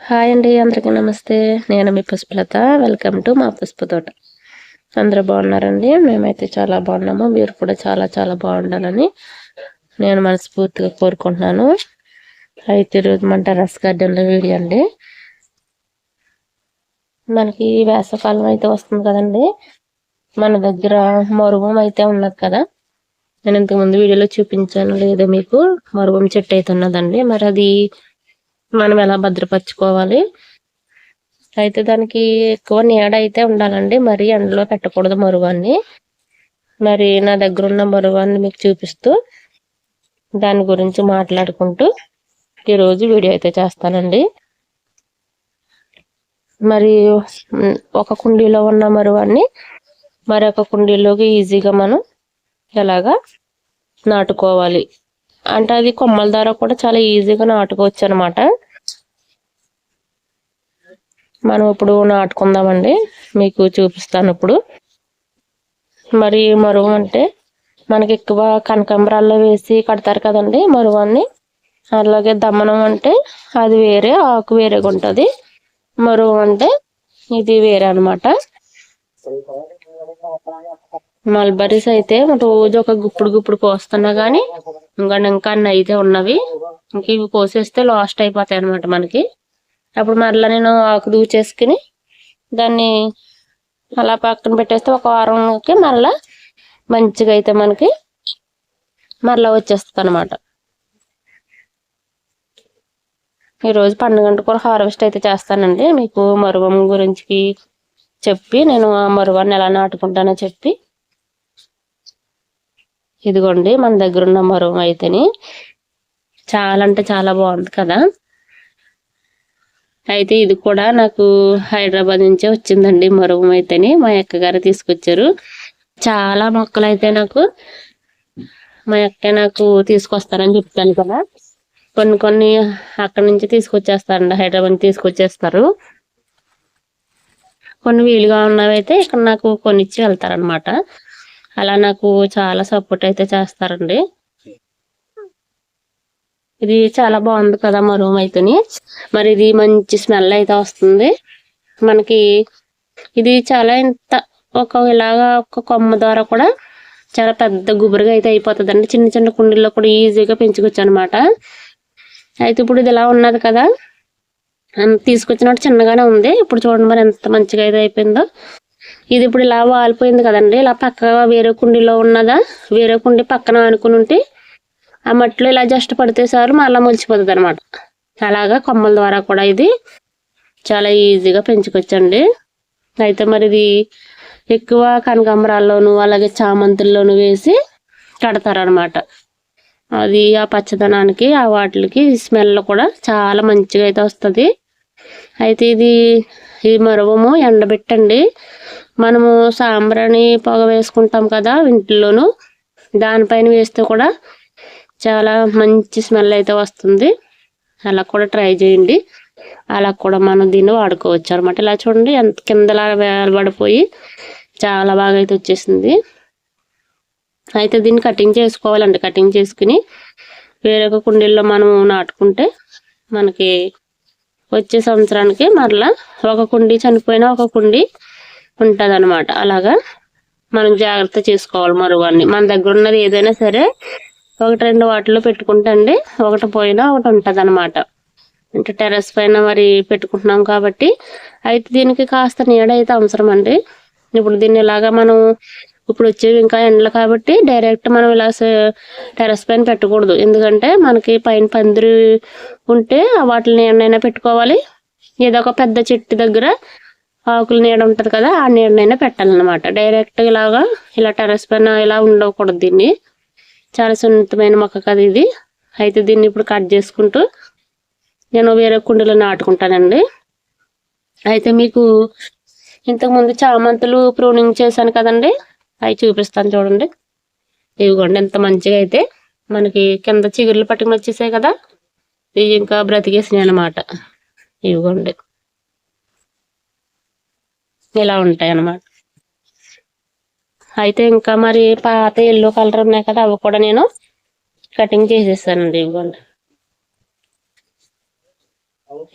Hi అండి అందరికీ నమస్తే. నేను మీ పుష్పలత. వెల్కమ్ టు మా పుష్ప తోట. అందరూ బాగున్నారండి? మేమైతే చాలా బాగున్నాము. మీరు కూడా చాలా చాలా బాగుండాలని నేను మనస్ఫూర్తిగా కోరుకుంటున్నాను. అయితే ఈరోజు మన టెరస్ గార్డెన్లో వీడియో అండి. మనకి వేసవకాలం అయితే వస్తుంది కదండి. మన దగ్గర మరువం అయితే ఉన్నది కదా. నేను ఇంతకుముందు వీడియోలో చూపించాను లేదో మీకు? మరువం చెట్టు అయితే ఉన్నదండి. మరి అది మనం ఎలా భద్రపరచుకోవాలి? అయితే దానికి ఎక్కువ నీడ అయితే ఉండాలండి. మరి ఎండలో పెట్టకూడదు మరువాన్ని. మరి నా దగ్గర ఉన్న మరువాన్ని మీకు చూపిస్తూ దాని గురించి మాట్లాడుకుంటూ ఈరోజు వీడియో అయితే చేస్తానండి. మరి ఒక కుండీలో ఉన్న మరువాన్ని మరొక కుండీలోకి ఈజీగా మనం ఎలాగా నాటుకోవాలి. అంటే అది కొమ్మల ద్వారా కూడా చాలా ఈజీగా నాటుకోవచ్చు అనమాట మనం ఇప్పుడు నాటుకుందామండి. మీకు చూపిస్తాను ఇప్పుడు. మరి మరువు అంటే మనకి ఎక్కువ కనకంబరాల్లో వేసి కడతారు కదండి మరువాన్ని. అలాగే దమ్మనం అంటే అది వేరే ఆకు వేరేగా ఉంటుంది. మరువు అంటే ఇది వేరే అనమాట. మల్బరీస్ అయితే రోజు ఒక గుప్పుడు గుప్పుడు కోస్తున్నా గానీ ఇంకా ఇంకా అన్ని అయితే ఉన్నవి. ఇంక ఇవి కోసేస్తే లాస్ట్ అయిపోతాయి అనమాట మనకి. అప్పుడు మరలా నేను ఆకు దూచేసుకుని దాన్ని అలా పక్కన పెట్టేస్తే ఒక వారంకి మరలా మంచిగా అయితే మనకి మరలా వచ్చేస్తుంది అనమాట ఈరోజు పండుగంట కూడా హార్వెస్ట్ అయితే చేస్తానండి. మీకు మరువం గురించి చెప్పి నేను ఆ మరువాన్ని ఎలా నాటుకుంటానో చెప్పి ఇదిగోండి మన దగ్గర ఉన్న మరువం అయితేని చాలా అంటే చాలా బాగుంది కదా. అయితే ఇది కూడా నాకు హైదరాబాద్ నుంచే వచ్చిందండి మరువం అయితేని మా అక్క గారు తీసుకొచ్చారు. చాలా మొక్కలు అయితే నాకు మా అక్క నాకు తీసుకొస్తారని చెప్తాను కదా. కొన్ని కొన్ని అక్కడ నుంచి తీసుకొచ్చేస్తారండి హైదరాబాద్ నుంచి తీసుకొచ్చేస్తారు. కొన్ని వీలుగా ఉన్నవి అయితే ఇక్కడ నాకు కొన్ని ఇచ్చి వెళ్తారనమాట అలా నాకు చాలా సపోర్ట్ అయితే చేస్తారండి. ఇది చాలా బాగుంది కదా మా రూమ్ అయితేని. మరి ఇది మంచి స్మెల్ అయితే వస్తుంది. మనకి ఇది చాలా ఇంత ఒక ఇలాగా ఒక కొమ్మ ద్వారా కూడా చాలా పెద్ద గుబురుగా అయితే అయిపోతుంది అండి చిన్న చిన్న కుండీల్లో కూడా ఈజీగా పెంచుకోవచ్చు అనమాట అయితే ఇప్పుడు ఇది ఇలా ఉన్నది కదా. తీసుకొచ్చినట్టు చిన్నగానే ఉంది. ఇప్పుడు చూడండి మరి ఎంత మంచిగా అయితే అయిపోయిందో. ఇది ఇప్పుడు ఇలా వాలిపోయింది కదండి. ఇలా పక్కగా వేరే కుండీలో ఉన్నదా? వేరే కుండీ పక్కన అనుకుని ఉంటే ఆ మట్టిలో ఇలా జస్ట్ పడితే సార్ మళ్ళీ మొలిచిపోతుంది అనమాట అలాగా కొమ్మల ద్వారా కూడా ఇది చాలా ఈజీగా పెంచుకొచ్చండి అయితే మరి ఇది ఎక్కువ కనకాంబరాల్లోను అలాగే చామంతుల్లోను వేసి కడతారనమాట అది ఆ పచ్చదనానికి ఆ వాటికి స్మెల్ కూడా చాలా మంచిగా అయితే వస్తుంది. అయితే ఇది ఈ మరువము ఎండబెట్టండి. మనము సాంబ్రాణి పొగ వేసుకుంటాం కదా ఇంట్లోనూ దానిపైన వేస్తే కూడా చాలా మంచి స్మెల్ అయితే వస్తుంది. అలా కూడా ట్రై చేయండి. అలా కూడా మనం దీన్ని వాడుకోవచ్చు అనమాట ఇలా చూడండి ఎంత కిందలా వేలబడిపోయి చాలా బాగా అయితే వచ్చేసింది. అయితే దీన్ని కటింగ్ చేసుకోవాలండి. కటింగ్ చేసుకుని వేరొక కుండీల్లో మనం నాటుకుంటే మనకి వచ్చే సంవత్సరానికి మరలా ఒక కుండీ చనిపోయినా ఒక కుండీ ఉంటుంది అనమాట అలాగా మనం జాగ్రత్త చేసుకోవాలి మరువాన్ని. మన దగ్గర ఉన్నది ఏదైనా సరే ఒకటి రెండు వాటిలో పెట్టుకుంటే అండి ఒకటి పోయినా ఒకటి ఉంటుంది అనమాట అంటే టెర్రస్ పైన మరి పెట్టుకుంటున్నాం కాబట్టి. అయితే దీనికి కాస్త నీడ అయితే అవసరం అండి. ఇప్పుడు దీన్ని ఇలాగా మనం ఇప్పుడు వచ్చేవి ఇంకా ఎండలు కాబట్టి డైరెక్ట్ మనం ఇలా టెరస్ పైన పెట్టకూడదు. ఎందుకంటే మనకి పైన పందిరి ఉంటే వాటిని ఏమైనా పెట్టుకోవాలి. ఏదో ఒక పెద్ద చెట్టు దగ్గర ఆకుల నీడ ఉంటుంది కదా ఆ నీడనైనా పెట్టాలన్నమాట. డైరెక్ట్ ఇలాగా ఇలా టెరస్ పైన ఇలా ఉండకూడదు దీన్ని. చాలా సున్నితమైన మొక్క కదా ఇది. అయితే దీన్ని ఇప్పుడు కట్ చేసుకుంటూ నేను వేరే కుండీలో నాటుకుంటానండి. అయితే మీకు ఇంతకుముందు చామంతులు ప్రూనింగ్ చేశాను కదండి అవి చూపిస్తాను చూడండి. ఇవిగోండి ఎంత మంచిగా అయితే. మనకి కింద చిగుర్లు పట్టుకుని వచ్చేసాయి కదా ఇవి ఇంకా బ్రతికేసినాయి అనమాట ఇవిగోండి ఇలా ఉంటాయి అన్నమాట అయితే ఇంకా మరి పాత ఎల్లో కలర్ ఉన్నాయి కదా అవి కూడా నేను కటింగ్ చేసేసానండి ఇవ్వండి.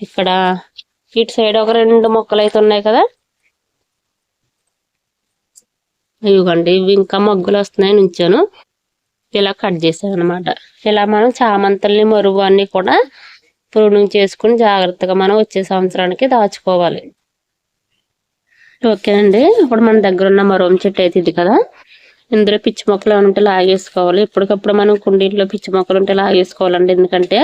ఇక్కడ ఇటు సైడ్ ఒక రెండు మొక్కలు అయితే ఉన్నాయి కదా. ఇవ్వండి ఇవి ఇంకా మొగ్గులు వస్తున్నాయి నుంచాను. ఇలా కట్ చేసాను అనమాట ఇలా మనం చామంతుల్ని మరుగు అన్ని కూడా ప్రూనింగ్ చేసుకుని జాగ్రత్తగా మనం వచ్చే సంవత్సరానికి దాచుకోవాలి. ఓకే అండి. ఇప్పుడు మన దగ్గర ఉన్న మరోం చెట్టు అయితే ఇది కదా. ఇందులో పిచ్చి మొక్కలు ఉంటే లాగేసుకోవాలి. ఎప్పటికప్పుడు మనం కుండీల్లో పిచ్చి మొక్కలు ఉంటే లాగేసుకోవాలండి. ఎందుకంటే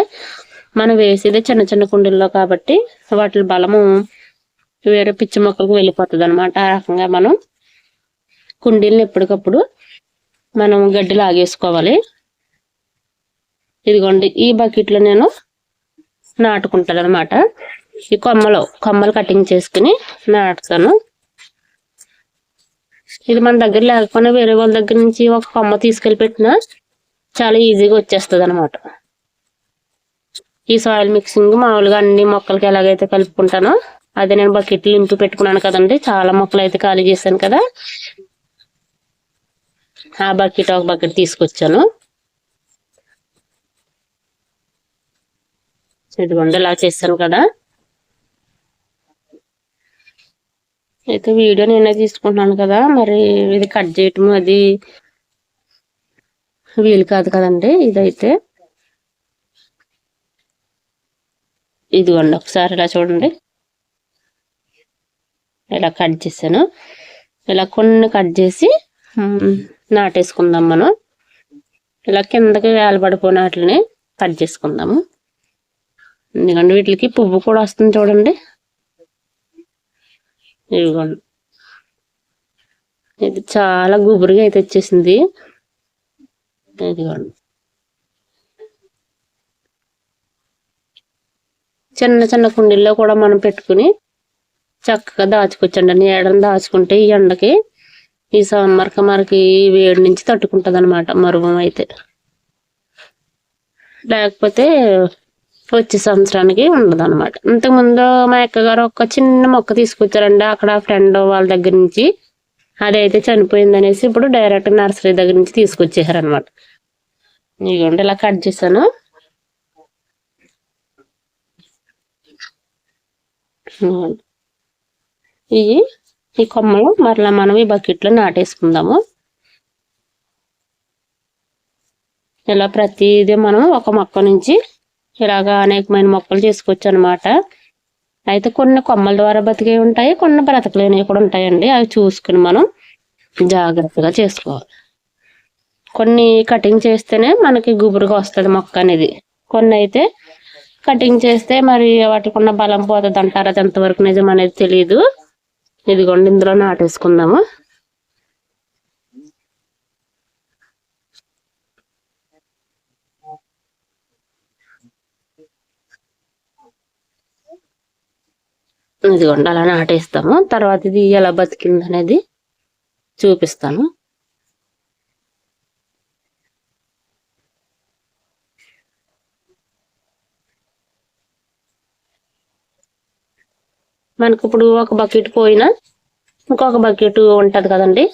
మనం వేసేది చిన్న చిన్న కుండీల్లో కాబట్టి వాటి బలము వేరే పిచ్చి మొక్కలకు వెళ్ళిపోతుంది అనమాట ఆ రకంగా మనం కుండీలను ఎప్పటికప్పుడు మనం గడ్డి లాగేసుకోవాలి. ఇదిగోండి ఈ బకెట్లో నేను నాటుకుంటాను అనమాట ఈ కొమ్మలు కొమ్మలు కటింగ్ చేసుకుని నాటుతాను. ఇది మన దగ్గర లేకపోయినా వేరే వాళ్ళ దగ్గర నుంచి ఒక కొమ్మ తీసుకెళ్ళి పెట్టినా చాలా ఈజీగా వచ్చేస్తుంది అనమాట ఈ సాయిల్ మిక్సింగ్ మామూలుగా అన్ని మొక్కలకి ఎలాగైతే కలుపుకుంటానో అదే నేను బకెట్లు ఇంపు పెట్టుకున్నాను కదండి చాలా మొక్కలు అయితే ఖాళీ చేశాను కదా. ఆ బకెట్ ఒక బకెట్ తీసుకొచ్చాను. ఇదిగోండి ఇలా చేశాను కదా. అయితే వీడియో నేనే తీసుకుంటున్నాను కదా మరి ఇది కట్ చేయటం అది వీలు కాదు కదండి ఇదైతే. ఇదిగోండి ఒకసారి ఇలా చూడండి. ఇలా కట్ చేశాను. ఇలా కొన్ని కట్ చేసి నాటేసుకుందాం మనం. ఇలా కిందకి వేలబడిపోయిన వాటిని కట్ చేసుకుందాము. ఎందుకంటే వీటికి పువ్వు కూడా వస్తుంది చూడండి. ఇదిగోండి. ఇది చాలా గుబురుగా అయితే వచ్చేసింది. ఇదిగోండి. చిన్న చిన్న కుండీల్లో కూడా మనం పెట్టుకుని చక్కగా దాచుకోవచ్చండి. నీడని దాచుకుంటే ఈ ఎండకి ఈ సమ్మర్కి మనకి వేడి నుంచి తట్టుకుంటుంది అనమాట మరువం అయితే. లేకపోతే వచ్చే సంవత్సరానికి ఉండదు అనమాట ఇంతకుముందు మా అక్కగారు ఒక చిన్న మొక్క తీసుకొచ్చారండి. అక్కడ ఫ్రెండ్ వాళ్ళ దగ్గర నుంచి అదైతే చనిపోయింది అనేసి ఇప్పుడు డైరెక్ట్ నర్సరీ దగ్గర నుంచి తీసుకొచ్చేసారు అనమాట ఇదిగోండి ఇలా కట్ చేశాను. ఇవి ఈ కొమ్మలు మరలా మనం ఈ బకెట్లో నాటేసుకుందాము. ఇలా ప్రతిదీ మనం ఒక మొక్క నుంచి ఇలాగా అనేకమైన మొక్కలు చేసుకోవచ్చు అనమాట అయితే కొన్ని కొమ్మల ద్వారా బతికే ఉంటాయి కొన్ని బ్రతకలేనివి కూడా ఉంటాయండి. అవి చూసుకుని మనం జాగ్రత్తగా చేసుకోవాలి. కొన్ని కటింగ్ చేస్తేనే మనకి గుబురుగా వస్తుంది మొక్క అనేది. కొన్ని అయితే కటింగ్ చేస్తే మరి వాటికి ఉన్న బలం పోతుంది అంటారు అది ఎంతవరకు నిజం అనేది తెలియదు ఇదిగోండి ఇందులో నాటేసుకుందాము. ఇదిగోండి అలా నాటేస్తాము తర్వాత ఇది ఎలా బతికింది అనేది చూపిస్తాను. మనకి ఇప్పుడు ఒక బకెట్ పోయినా ఇంకొక బకెట్ ఉంటుంది కదండి.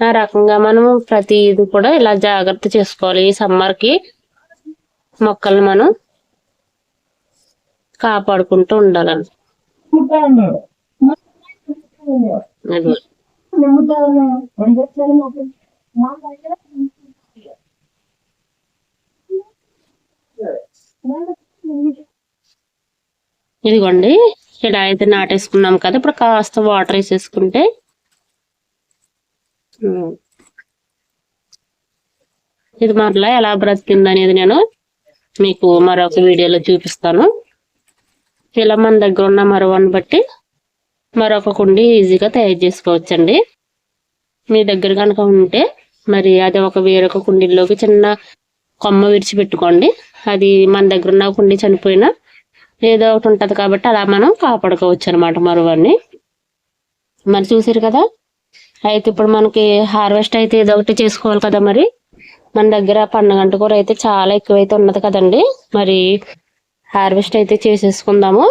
ఆ రకంగా మనం ప్రతి ఇది కూడా ఇలా జాగ్రత్త చేసుకోవాలి. ఈ సమ్మర్కి మొక్కల్ని మనం కాపాడుకుంటూ ఉండాలండి అది. ఇదిగోండి ఇలా అయితే నాటేసుకున్నాం కదా ఇప్పుడు కాస్త వాటర్ వేసేసుకుంటే. ఇది మరలా ఎలా బ్రతికింది అనేది నేను మీకు మరొక వీడియోలో చూపిస్తాను. ఇలా మన దగ్గర ఉన్న మరవని బట్టి మరొక కుండి ఈజీగా తయారు చేసుకోవచ్చండి. మీ దగ్గర కనుక ఉంటే మరి అది ఒక వేరొక కుండీలోకి చిన్న కొమ్మ విడిచిపెట్టుకోండి అది మన దగ్గర ఉన్న కుండి చనిపోయినా ఏదో ఒకటి ఉంటుంది కాబట్టి అలా మనం కాపాడుకోవచ్చు అనమాట మరువన్ని మరి చూసారు కదా? అయితే ఇప్పుడు మనకి హార్వెస్ట్ అయితే ఏదో ఒకటి చేసుకోవాలి కదా మరి? మన దగ్గర పండుగంట కూర అయితే చాలా ఎక్కువైతే ఉన్నది కదండి. మరి హార్వెస్ట్ అయితే చేసేసుకుందాము.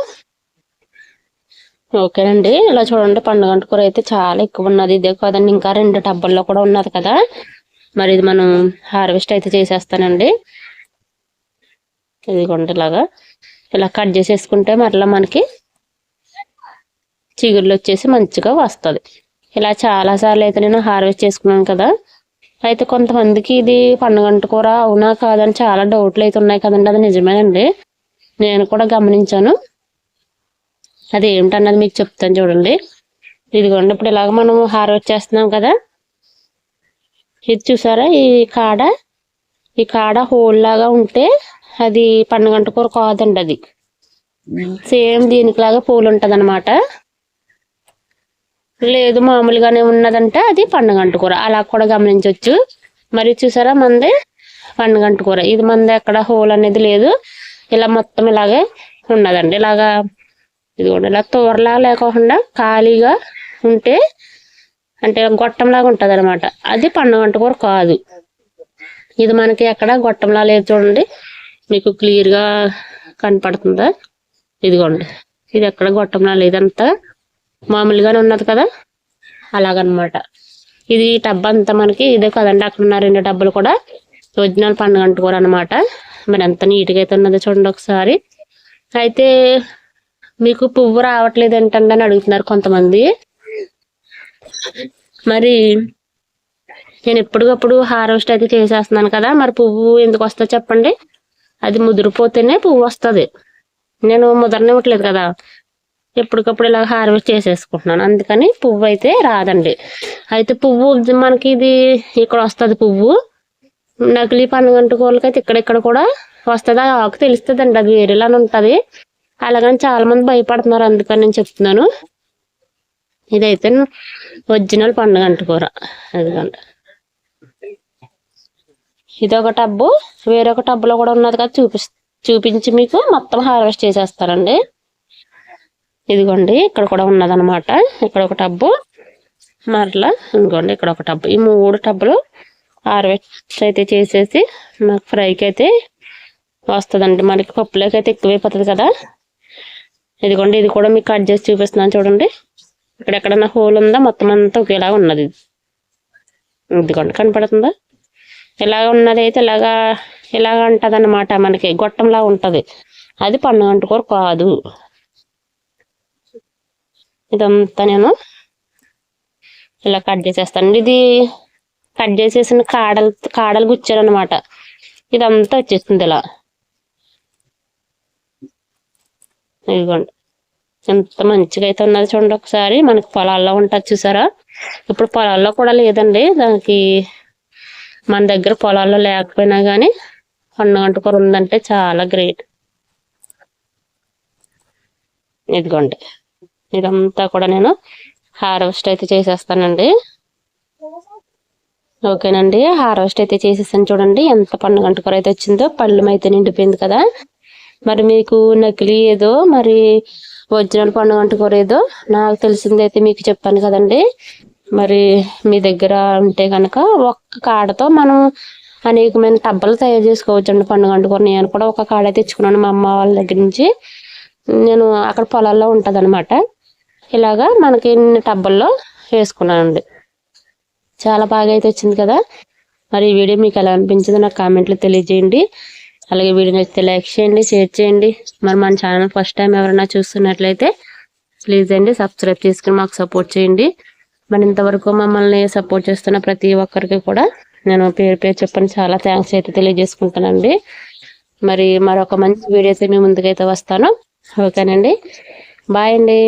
ఓకేనండి ఇలా చూడండి పండుగంట కూర అయితే చాలా ఎక్కువ ఉన్నది ఇదే కాదండి ఇంకా రెండు టబ్బల్లో కూడా ఉన్నది కదా. మరి ఇది మనం హార్వెస్ట్ అయితే చేసేస్తానండి. ఇదిగోండి ఇలాగా. ఇలా కట్ చేసేసుకుంటే మరలా మనకి చిగుళ్ళు వచ్చేసి మంచిగా వస్తుంది. ఇలా చాలా సార్లు అయితే నేను హార్వెస్ట్ చేసుకున్నాను కదా. అయితే కొంతమందికి ఇది పండుగంట కూర అవునా కాదని చాలా డౌట్లు అయితే ఉన్నాయి కదండి. అది నిజమేనండి. నేను కూడా గమనించాను. అది ఏమిటన్నది మీకు చెప్తాను చూడండి. ఇదిగోండి ఇప్పుడు ఇలాగ మనం హార్వెస్ట్ చేస్తున్నాం కదా. ఇది చూసారా? ఈ కాడ ఈ కాడ హోల్ లాగా ఉంటే అది పండుగంట కూర కాదండి అది. సేమ్ దీనికిలాగా పూలు ఉంటుంది అనమాట లేదు మామూలుగానే ఉన్నదంటే అది పండుగంట కూర. అలా కూడా గమనించవచ్చు మరి చూసారా మంది పండుగంట కూర. ఇది మంది ఎక్కడ హోల్ అనేది లేదు. ఇలా మొత్తం ఇలాగే ఉన్నదండి. ఇలాగా ఇదిగోండి ఇలా తోరలా లేకుండా ఖాళీగా ఉంటే అంటే గొట్టంలాగా ఉంటుంది అనమాట అది పండుగంట కూర కాదు. ఇది మనకి ఎక్కడ గొట్టంలా లేదు చూడండి. మీకు క్లియర్గా కనపడుతుందా? ఇదిగోండి ఇది ఎక్కడ గొట్టంలా లేదంతా మామూలుగానే ఉన్నది కదా? అలాగనమాట. ఇది టబ్ అంతా మనకి ఇదే కదండి. అక్కడ ఉన్న రెండు డబ్బులు కూడా ఒరిజినల్ పండుగ అంటుకోరు అనమాట మరి ఎంత నీట్గా అయితే ఉన్నదో చూడండి ఒకసారి. అయితే మీకు పువ్వు రావట్లేదు ఏంటండి అని అడుగుతున్నారు కొంతమంది. మరి నేను ఎప్పటికప్పుడు హార్వెస్ట్ అయితే చేసేస్తున్నాను కదా మరి పువ్వు ఎందుకు వస్తుందో చెప్పండి? అది ముదిరిపోతేనే పువ్వు వస్తుంది. నేను ముదరనివ్వట్లేదు కదా. ఎప్పటికప్పుడు ఇలా హార్వెస్ట్ చేసేసుకుంటున్నాను. అందుకని పువ్వు అయితే రాదండి. అయితే పువ్వు మనకి ఇది ఇక్కడ వస్తుంది పువ్వు. నకిలీ పండుగంట అయితే ఇక్కడిక్కడ కూడా వస్తుంది? ఆ ఆకు తెలుస్తుంది అండి అది వేరేలానే ఉంటుంది. అలాగని చాలా మంది భయపడుతున్నారు అందుకని నేను చెప్తున్నాను. ఇదైతే ఒరిజినల్ పండుగ కూర అదిగండి. ఇది ఒక టబ్బు వేరొక టబ్బులో కూడా ఉన్నది కదా చూపి చూపించి మీకు మొత్తం హార్వెస్ట్ చేసేస్తారండి. ఇదిగోండి ఇక్కడ కూడా ఉన్నదన్నమాట. ఇక్కడ ఒక టబ్బు మరలా ఇంకోండి ఇక్కడ ఒక టబ్బు. ఈ మూడు టబ్బులు హార్వెస్ట్ అయితే చేసేసి నాకు ఫ్రైకి అయితే వస్తుందండి. మనకి పప్పులోకి అయితే ఎక్కువైపోతుంది కదా. ఇదిగోండి ఇది కూడా మీకు కట్ చేసి చూపిస్తున్నాను చూడండి. ఇక్కడ ఎక్కడన్నా హోల్ ఉందా? మొత్తం అంతా ఒకేలా ఉన్నది. ఇదిగోండి కనపడుతుందా? ఇలాగ ఉన్నది అయితే ఇలాగా ఇలాగ ఉంటుంది మనకి. గొట్టంలా ఉంటుంది. అది పండు అంటుకోరు కాదు. ఇదంతా నేను ఇలా కట్ చేసేస్తాను ఇది కట్ చేసేసిన కాడలు కాడలు గుచ్చారు అనమాట ఇదంతా వచ్చేస్తుంది ఇలా. ఇదిగోండి. ఎంత మంచిగా అయితే ఉన్నది చూడండి ఒకసారి. మనకి పొలాల్లో ఉంటుంది చూసారా? ఇప్పుడు పొలాల్లో కూడా లేదండి. దానికి మన దగ్గర పొలాల్లో లేకపోయినా కానీ పండుగంట కూర ఉందంటే చాలా గ్రేట్. ఇదిగోండి. ఇదంతా కూడా నేను హార్వెస్ట్ అయితే చేసేస్తానండి. ఓకేనండి. హార్వెస్ట్ అయితే చేసేసాను చూడండి. ఎంత పండుగ కూర అయితే వచ్చిందో పళ్ళు అయితే నిండిపోయింది కదా. మరి మీకు నకిలీ ఏదో మరి ఒరిజినల్ పండుగ కూర ఏదో నాకు తెలిసింది అయితే మీకు చెప్పాను కదండి. మరి మీ దగ్గర ఉంటే కనుక ఒక్క కాడతో మనం అనేకమైన టబ్బలు తయారు చేసుకోవచ్చండి పండుగ కూర. నేను కూడా ఒక కాడ తెచ్చుకున్నాను మా అమ్మ వాళ్ళ దగ్గర నుంచి. నేను అక్కడ పొలాల్లో ఉంటుంది ఇలాగా మనకి ఇన్ని టబ్బల్లో వేసుకున్నానండి. చాలా బాగా అయితే వచ్చింది కదా. మరి ఈ వీడియో మీకు ఎలా అనిపించిందో నాకు కామెంట్లో తెలియజేయండి. అలాగే వీడియో నచ్చితే లైక్ చేయండి షేర్ చేయండి. మరి మన ఛానల్ ఫస్ట్ టైం ఎవరైనా చూస్తున్నట్లయితే ప్లీజ్ అండి సబ్స్క్రైబ్ చేసుకుని మాకు సపోర్ట్ చేయండి. మరి ఇంతవరకు మమ్మల్ని సపోర్ట్ చేస్తున్న ప్రతి ఒక్కరికి కూడా నేను పేరు పేరు చెప్పని చాలా థ్యాంక్స్ అయితే తెలియజేసుకుంటానండి మరి మరొక మంచి వీడియో అయితే మీ ముందుకైతే వస్తాను. ఓకేనండి. బాయ్ అండి.